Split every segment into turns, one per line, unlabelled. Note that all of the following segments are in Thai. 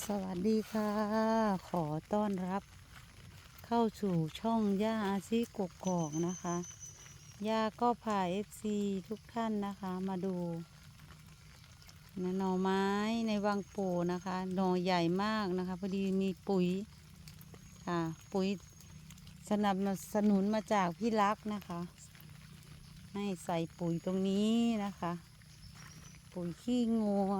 สวัสดีค่ะ ขอต้อนรับ เข้าสู่ช่องย่าอาซิกกกอกนะคะย่าก็พาเอฟซีทุกท่านนะคะ มาดูนหน่อไม้ในวังโปูนะคะหน่อใหญ่มากนะคะ พอดีมีปุ๋ยค่ะปุ๋ยสนับสนุนมาจากพี่รักนะคะ ให้ใส่ปุ๋ยตรงนี้นะคะ ปุ๋ยขี้งัว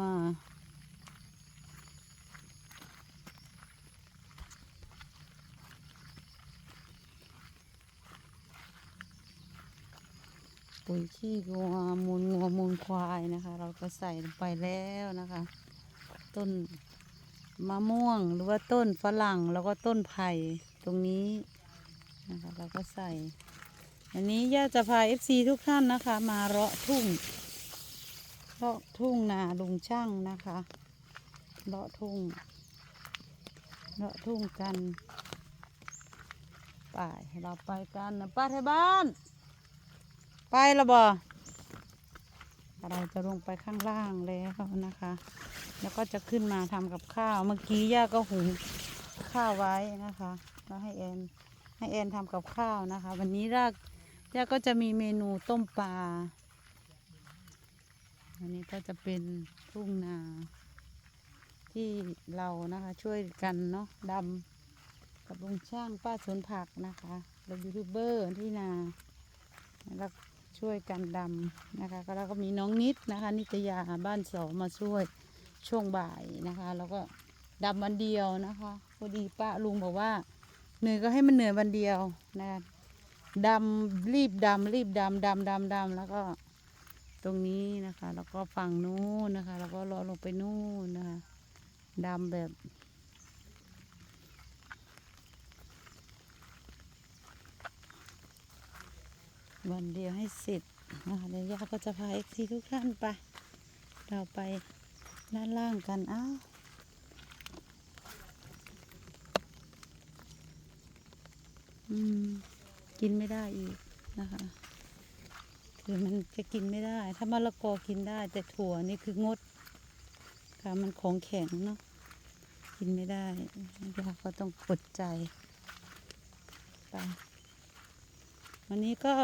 ปุ๋ยขี้งัวมูลงัวมูลควายนะคะ เราก็ใส่ลงไปแล้วนะคะ ต้นมะม่วงหรือว่าต้นฝรั่งแล้วก็ต้นไผ่ตรงนี้นะคะเราก็ใส่ อันนี้ย่าจะพาเอฟซีทุกท่านนะคะ มาเลาะทุ่งเลาะทุ่งนาลุงช่างนะคะเลาะทุ่งเลาะทุ่งกัน ไป เราไปกันนะป้าไทยบ้าน ไปละบ่เราจะลงไปข้างล่างแล้วนะคะ แล้วก็จะขึ้นมาทำกับข้าว เมื่อกี้ย่าก็หุงข้าวไว้นะคะ แล้วให้แอนให้แอนทำกับข้าวนะคะ วันนี้รากย่าก็จะมีเมนูต้มปลา อันนี้ก็จะเป็นทุ่งนาที่เรานะคะ ช่วยกันเนาะดำกับลุงช่างป้าสวนผักนะคะเรายูทูบเบอร์ที่นาแล้ว ช่วยกันดำนะคะแล้วก็มีน้องนิดนะคะ นิตยาบ้านสองมาช่วยช่วงบ่ายนะคะ แล้วก็ดำวันเดียวนะคะพอดีป้าลุงบอกว่าเหนื่อยก็ให้มันเหนื่อยวันเดียวนะคะดำรีบดำรีบดำดำดำดำแล้วก็ตรงนี้นะคะ แล้วก็ฝั่งนู้นนะคะ แล้วก็รอลงไปนู่นนะคะดำแบบ วันเดียวให้เสร็จนะคะเดี๋ยวย่าก็จะพาเอ็กซีทุกท่านไป เราไปด้านล่างกันอ้าวอืม กินไม่ได้อีกนะคะ คือมันจะกินไม่ได้ ถ้ามะละกอกินได้ แต่ถั่วนี่คืองด ค่ะมันของแข็งเนาะ กินไม่ได้ย่าก็ต้องอดใจ ไป วันนี้ก็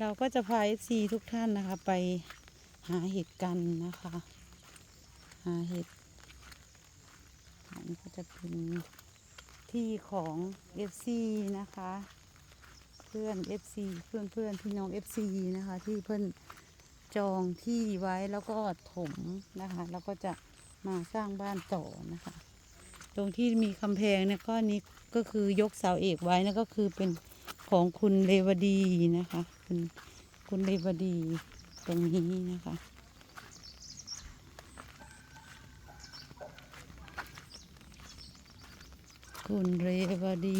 เราก็จะพาเอฟซีทุกท่านนะคะ ไปหาเห็ดกันนะคะ หาเห็ดอันนี้ก็จะเป็นที่ของเอฟซีนะคะ เพื่อนเอฟซีเพื่อนเพื่อนพี่น้องเอฟซีนะคะ ที่เพื่อนจองที่ไว้แล้วก็ถมนะคะแล้วก็จะมาสร้างบ้านต่อนะคะ ตรงที่มีคำแพงเนี่ยก็นี้ก็คือยกเสาเอกไว้นะก็คือเป็น ของคุณเลวดีนะคะ คุณคุณเลวดีตรงนี้นะคะ คุณเรวดี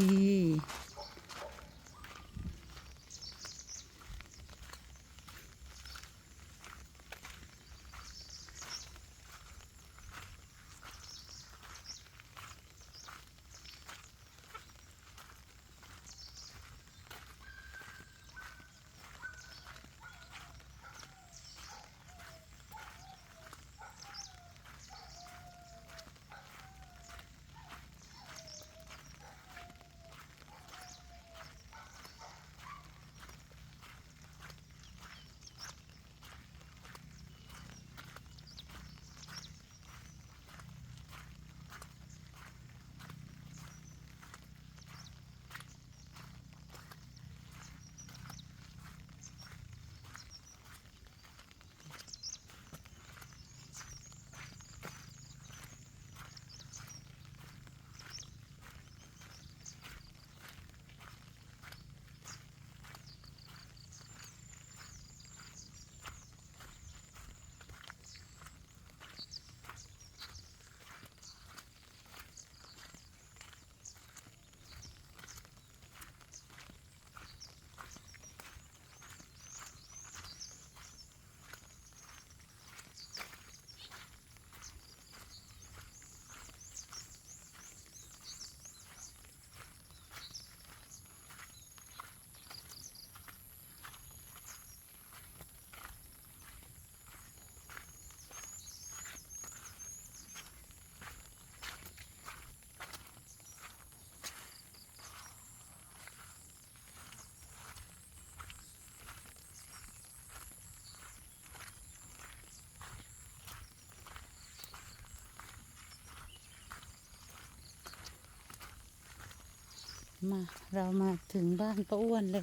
มาเรามาถึงบ้านป้าอ้วนแล้ว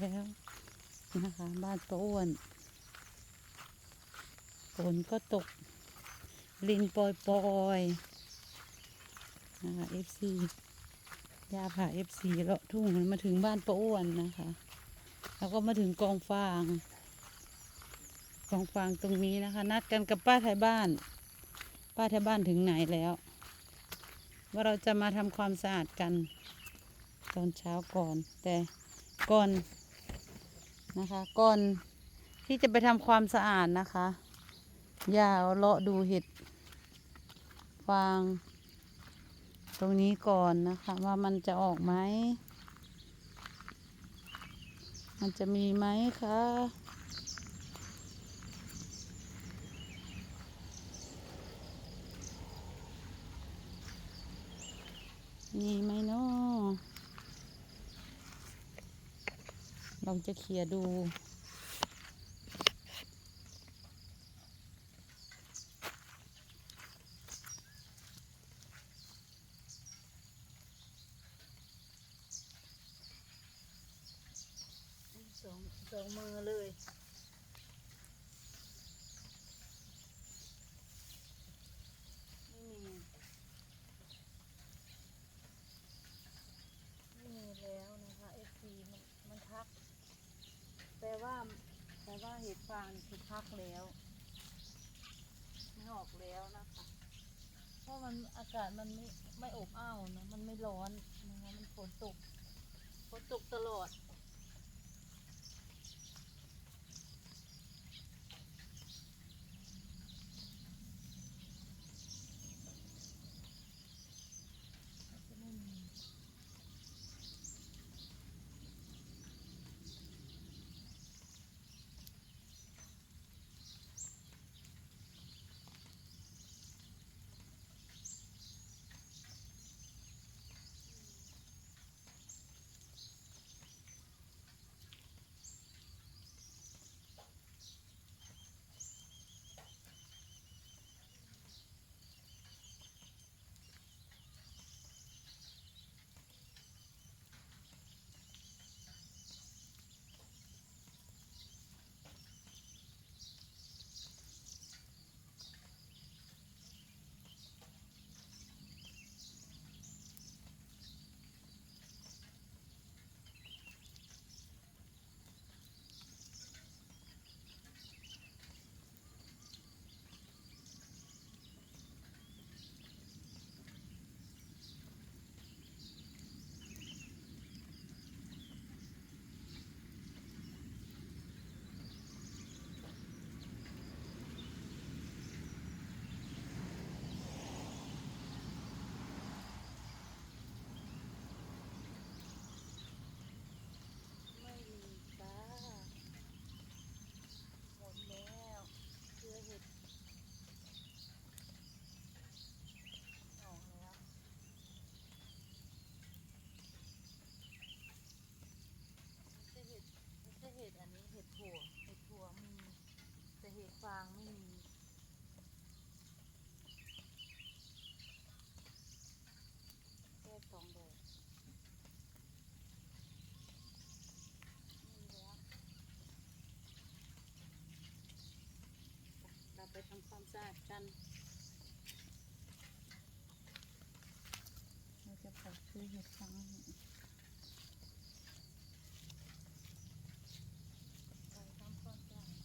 นะคะ บ้านป้าอ้วนฝนก็ตก ลินปอยปอยๆนะคะเอฟซียาผ่าเอฟซีเลาะทุ่งมาถึงบ้านป้าอ้วนนะคะ แล้วก็มาถึงกองฟางกองฟางตรงนี้นะคะ นัดกันกับป้าไทยบ้าน ป้าไทยบ้านถึงไหนแล้ว ว่าเราจะมาทำความสะอาดกัน ตอนเช้าก่อน แต่ก่อนนะคะ ก่อนที่จะไปทำความสะอาดนะคะ อย่าเลาะดูเห็ดฟางตรงนี้ก่อนนะคะ ว่ามันจะออกไหม มันจะมีไหมคะมีไหมเนาะ ลองจะเคลียดู สองสองมือเลย ไม่มี ไม่มีแล้วนะคะ FC มันมันพัก แต่ว่า แต่ว่าเห็ดฟางคือพักแล้วไม่ออกแล้วนะคะ เพราะมันอากาศมันไม่ไม่อบอ้าวนะมันไม่ร้อนนะคะมันฝนตกฝนตกตลอด ฟางไม่มีแค่สองดอกไม่มีแล้วเราไปทำความสะอาดกันเราจะปอกซื้อเห็ดฟางไปทำความสะอาด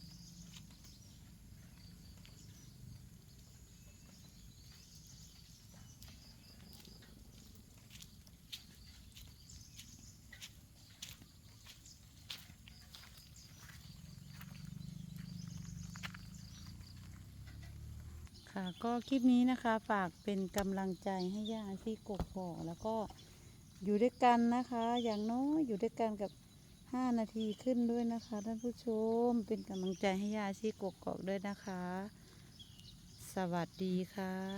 ค่ะก็คลิปนี้นะคะฝากเป็นกำลังใจให้ย่าที่กกอกแล้วก็อยู่ด้วยกันนะคะ อย่างน้อยอยู่ด้วยกันกับห้านาทีขึ้นด้วยนะคะท่านผู้ชมเป็นกำลังใจให้ย่าที่กกอกด้วยนะคะ สวัสดีค่ะ